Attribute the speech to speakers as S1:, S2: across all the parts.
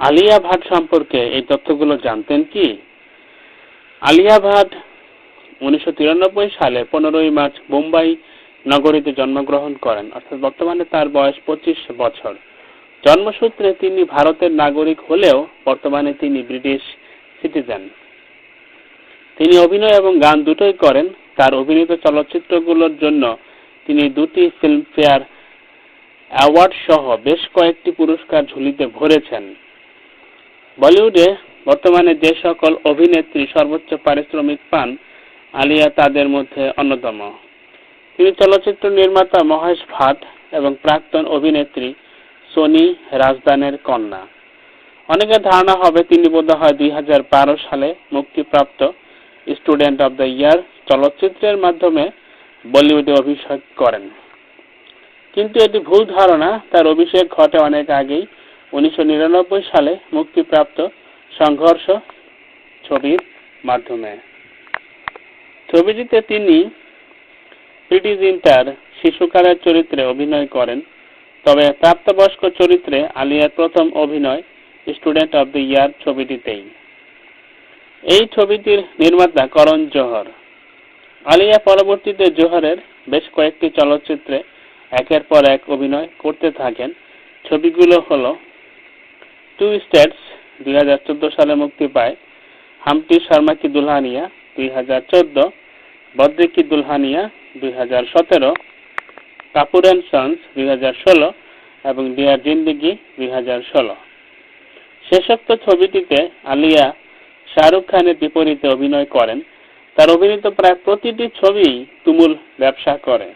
S1: আলিয়া ভাট সম্পর্কে এই তথ্যগুলো জানতেন কি? আলিয়া ভাট উনিশশো তিরানব্বই সালে পনেরোই মার্চ মুম্বাই নগরীতে জন্মগ্রহণ করেন। অর্থাৎ বর্তমানে তার বয়স পঁচিশ বছর। জন্মসূত্রে তিনি ভারতের নাগরিক হলেও বর্তমানে তিনি ব্রিটিশ সিটিজেন। তিনি অভিনয় এবং গান দুটোই করেন। তার অভিনীত চলচ্চিত্রগুলোর জন্য তিনি দুটি ফিল্মফেয়ার অ্যাওয়ার্ড সহ বেশ কয়েকটি পুরস্কার ঝুলিতে ভরেছেন। বলিউডে বর্তমানে যে সকল অভিনেত্রী সর্বোচ্চ পারিশ্রমিক পান, আলিয়া তাদের মধ্যে অন্যতম। তিনি চলচ্চিত্র নির্মাতা মহেশ ভাট এবং প্রাক্তন অভিনেত্রী সোনি রাজদানের কন্যা। অনেকের ধারণা হবে তিনি বোধহয় দুই হাজার বারো সালে মুক্তিপ্রাপ্ত স্টুডেন্ট অব দ্য ইয়ার চলচ্চিত্রের মাধ্যমে বলিউডে অভিষেক করেন। কিন্তু এটি ভুল ধারণা, তার অভিষেক ঘটে অনেক আগেই উনিশশো নিরানব্বই সালে মুক্তিপ্রাপ্ত সংঘর্ষ ছবির মাধ্যমে। ছবিটিতে তিনি প্রিটি জিন্টার শিশুকালের চরিত্রে অভিনয় করেন, তবে প্রাপ্তবয়স্ক চরিত্রে আলিয়ার প্রথম অভিনয় স্টুডেন্ট অব দ্য ইয়ার ছবিটিতেই। এই ছবিটির নির্মাতা করণ জোহর। আলিয়া পরবর্তীতে জোহরের বেশ কয়েকটি চলচ্চিত্রে একের পর এক অভিনয় করতে থাকেন। ছবিগুলো হল টু স্টেটস দুই হাজার চোদ্দ সালে মুক্তি পায়। হামটি শর্মা কি দুলহানিয়া, দুই হাজার চোদ্দ। বদ্রি কি দুলহানিয়া, দুই হাজার সতেরো। কাপুর অ্যান্ড সন্স, দুই হাজার ষোলো। এবং ডিয়ার জিন্দিগি, দুই হাজার ষোলো। শেষোক্ত ছবিটিতে আলিয়া শাহরুখ খানের বিপরীতে অভিনয় করেন। তার অভিনীত প্রায় প্রতিটি ছবি তুমুল ব্যবসা করে।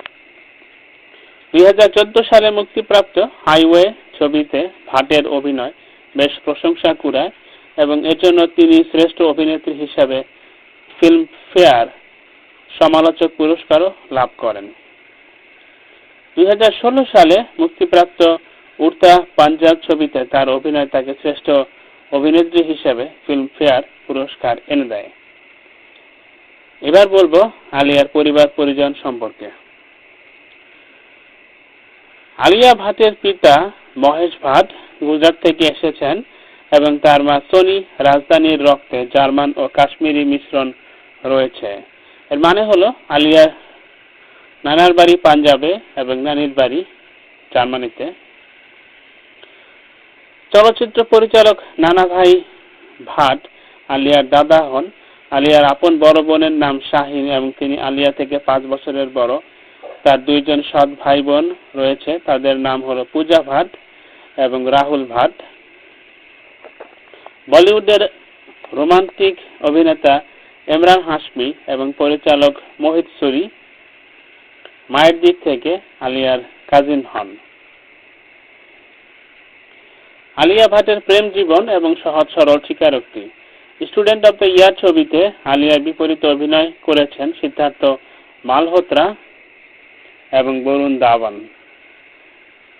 S1: দুই হাজার চোদ্দ সালে মুক্তিপ্রাপ্ত হাইওয়ে ছবিতে ভাটের অভিনয় বেশ প্রশংসা কুড়ায় এবং এজন্য তিনি শ্রেষ্ঠ অভিনেত্রী হিসাবে ফিল্মফেয়ার সমালোচক পুরস্কারও লাভ করেন। দুই সালে মুক্তিপ্রাপ্ত উড়তা পাঞ্জাব ছবিতে তার অভিনয় তাকে শ্রেষ্ঠ অভিনেত্রী হিসেবে ফিল্মফেয়ার পুরস্কার এনে দেয়। এবার বলব আলিয়ার পরিবার পরিজন সম্পর্কে। আলিয়া ভাটের পিতা মহেশ ভাট গুজরাট থেকে এসেছেন এবং তার মা সোনি রাজধানীর রক্তে জার্মান ও কাশ্মীরি মিশ্রণ রয়েছে। এর মানে হলো আলিয়া নানার বাড়ি পাঞ্জাবে এবং নানির বাড়ি জার্মানিতে। চলচ্চিত্র পরিচালক নানা ভাই ভাট আলিয়ার দাদা হন। আলিয়ার আপন বড় বোনের নাম শাহিন এবং তিনি আলিয়া থেকে পাঁচ বছরের বড়। তার দুইজন সৎ ভাই বোন রয়েছে, তাদের নাম হলো পূজা ভাট এবং রাহুল ভাট। বলিউডের রোমান্টিক অভিনেতা ইমরান হাসমি এবং পরিচালক মোহিত সুরি মায়ের দিক থেকে আলিয়ার কাজিন হন। আলিয়া ভাটের প্রেম জীবন এবং সহজ সরল স্বীকারোক্তি। স্টুডেন্ট অব দ্য ইয়ার ছবিতে আলিয়ার বিপরীতে অভিনয় করেছেন সিদ্ধার্থ মালহোত্রা এবং বরুণ দাওয়ান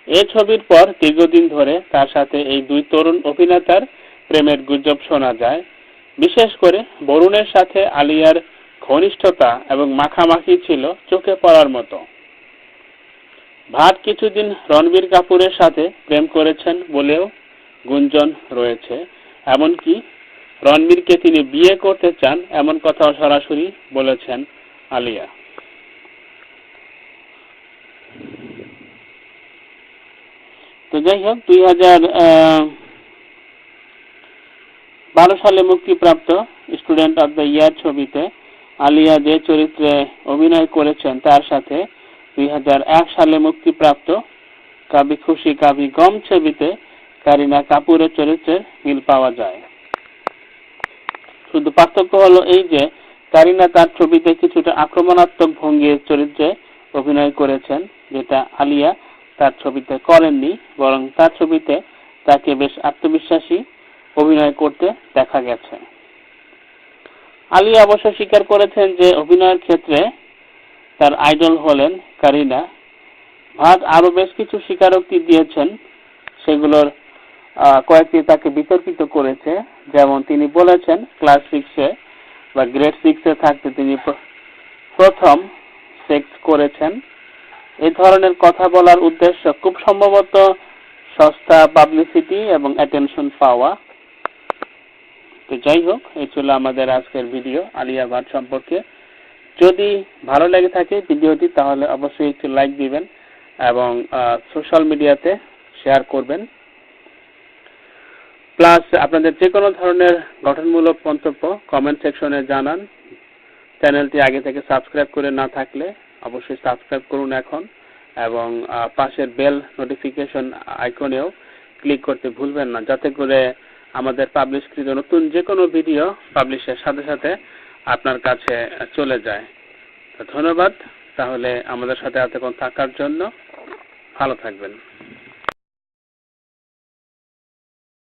S1: এ ছবির পর দীর্ঘদিন ধরে তার সাথে এই দুই তরুণ অভিনেতার প্রেমের গুজব শোনা যায়। বিশেষ করে বরুণের সাথে আলিয়ার ঘনিষ্ঠতা এবং মাখামাখি ছিল চোখে পড়ার মতো। ভাট কিছুদিন রণবীর কাপুরের সাথে প্রেম করেছেন বলেও গুঞ্জন রয়েছে। এমনকি রণবীরকে তিনি বিয়ে করতে চান এমন কথাও সরাসরি বলেছেন আলিয়া। যাই হোক দুই হাজার বারো সালে মুক্তিপ্রাপ্ত স্টুডেন্ট অব দ্য ইয়ার ছবিতে আলিয়া যে চরিত্রে অভিনয় করেছেন, তার সাথে দুই সালে মুক্তিপ্রাপ্ত কাবি খুশি কাবি গম ছবিতে কারিনা কাপুরের চরিত্রের মিল পাওয়া যায়। শুধু পার্থক্য হলো এই যে, কারিনা তার ছবিতে কিছুটা আক্রমণাত্মক ভঙ্গির চরিত্রে অভিনয় করেছেন, যেটা আলিয়া তার ছবিতে করেননি, বরং তার ছবিতে তাকে বেশ আত্মবিশ্বাসী অভিনয় করতে দেখা গেছে। আলিয়া অবশ্য স্বীকার করেছেন যে অভিনয়ের ক্ষেত্রে তার আইডল হলেন কারিনা। ভাট আরও বেশ কিছু স্বীকারোক্তি দিয়েছেন, সেগুলোর কয়েকটি তাকে বিতর্কিত করেছে। যেমন তিনি বলেছেন, ক্লাস সিক্সে বা গ্রেড সিক্সে থাকতে তিনি প্রথম সেক্স করেছেন। এ ধরনের কথা বলার উদ্দেশ্য খুব সম্ভবত সস্তা পাবলিসিটি এবং অ্যাটেনশন পাওয়া। তো যাই হোক, এই ছিল আমাদের আজকের ভিডিও আলিয়া ভাট সম্পর্কে। যদি ভালো লেগে থাকে ভিডিওটি, তাহলে অবশ্যই একটু লাইক দিবেন এবং সোশ্যাল মিডিয়াতে শেয়ার করবেন। প্লাস আপনাদের যে কোনো ধরনের গঠনমূলক মন্তব্য কমেন্ট সেকশনে জানান। চ্যানেলটি আগে থেকে সাবস্ক্রাইব করে না থাকলে অবশ্যই সাবস্ক্রাইব করুন এখন এবং পাশের বেল নোটিফিকেশন আইকনেও ক্লিক করতে ভুলবেন না। যাতে করে আমাদের পাবলিশকৃত নতুন যে কোনো ভিডিও পাবলিশের সাথে সাথে আপনার কাছে চলে যায়। ধন্যবাদ। তাহলে আমাদের সাথে এতক্ষণ থাকার জন্য ভালো থাকবেন।